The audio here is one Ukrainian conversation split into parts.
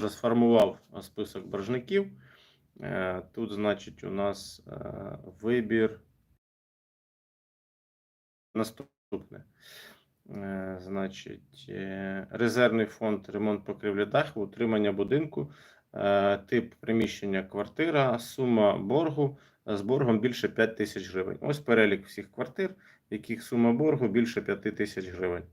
вже сформував список боржників. Е, Тут, значить, у нас е, вибір наступне. Значить, е, резервний фонд, ремонт покрівлі даху, утримання будинку, тип приміщення квартира, сума боргу з боргом більше 5 тисяч гривень. Ось перелік всіх квартир, яких сума боргу більше 5 тисяч гривень.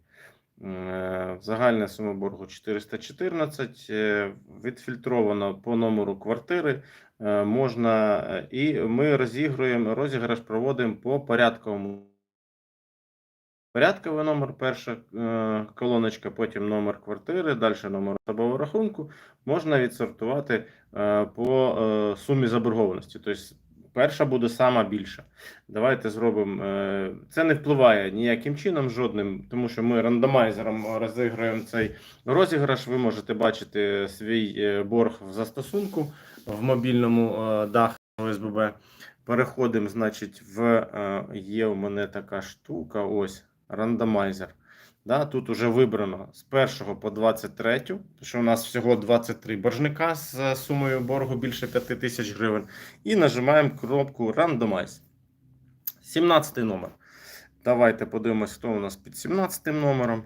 Е, Загальна сума боргу 414, е, відфільтровано по номеру квартири. е, Можна, і ми розігруємо, розіграш проводимо по порядковому. Порядковий номер, перша колоночка, потім номер квартири, далі номер особового рахунку. Можна відсортувати по сумі заборгованості. Тобто перша буде сама більша. Давайте зробимо. е, Це не впливає ніяким чином, жодним, тому що ми рандомайзером розіграємо цей розіграш. Ви можете бачити свій е, борг в застосунку в мобільному даху дах ОСББ. Переходимо, значить, в е, є у мене така штука. Ось рандомайзер. Да, тут уже вибрано з 1 по 23, тому що у нас всього 23 боржника з е, сумою боргу більше 5 тисяч гривень. І нажимаємо кнопку Randomize. 17 номер. Давайте подивимось, хто у нас під 17 номером.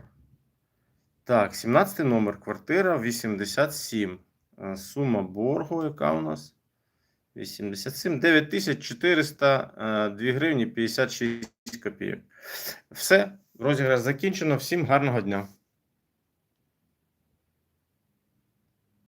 Так, 17 номер, квартира 87. Е, Сума боргу, яка у нас? 87, 9402 гривні 56 копійок. Все, розіграш закінчено. Всім гарного дня.